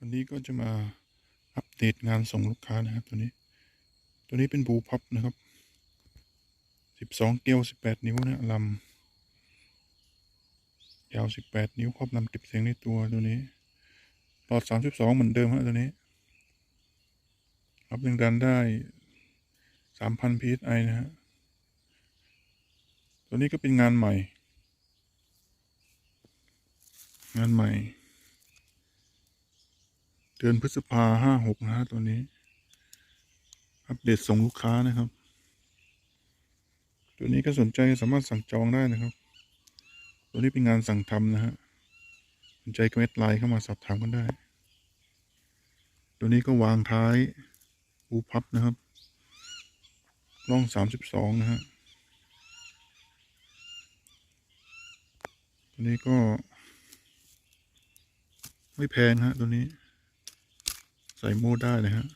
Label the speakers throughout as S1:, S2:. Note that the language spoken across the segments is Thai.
S1: วันนี้ก็จะมาอัปเดตงานส่งลูกค้านะครับ ตัวนี้ ตัวนี้เป็นบูพับนะครับสิบสองเกลียวสิบแปดนิ้วนะลำยาวสิบแปดนิ้วครอบลำเก็บเสียงในตัวตัวนี้หลอดสามสิบสองเหมือนเดิมฮะตัวนี้ รับแรงดันได้สามพัน psi นะฮะตัวนี้ก็เป็นงานใหม่ งานใหม่ เดือนพฤษภาห้าหกนะฮะตัวนี้ อัปเดตส่งลูกค้านะครับ ตัวนี้ก็สนใจสามารถสั่งจองได้นะครับ ตัวนี้เป็นงานสั่งทำนะฮะสนใจก็เม็ดไลน์เข้ามาสอบถามกันได้ ตัวนี้ก็วางท้ายอูพับนะครับร่องสามสิบสองนะฮะตัวนี้ก็ ไม่แพงฮะตัวนี้ ใส่โม่ได้เลยฮะ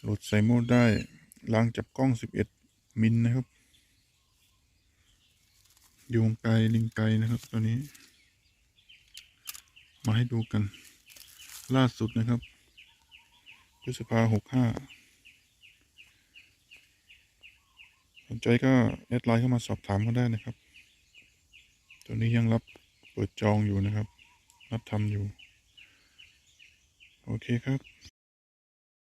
S1: โหลดใส่โม่ได้ล้างจับกล้อง 11 มิลนะครับยวงไกลลิงไกลนะครับ ตัวนี้ มาให้ดูกัน ล่าสุดนะครับพฤษภาหกห้าสนใจก็แอดไลน์เข้ามาสอบถามก็ได้นะครับ ตัวนี้ยังรับเปิดจองอยู่นะครับ รับทำอยู่ โอเคครับ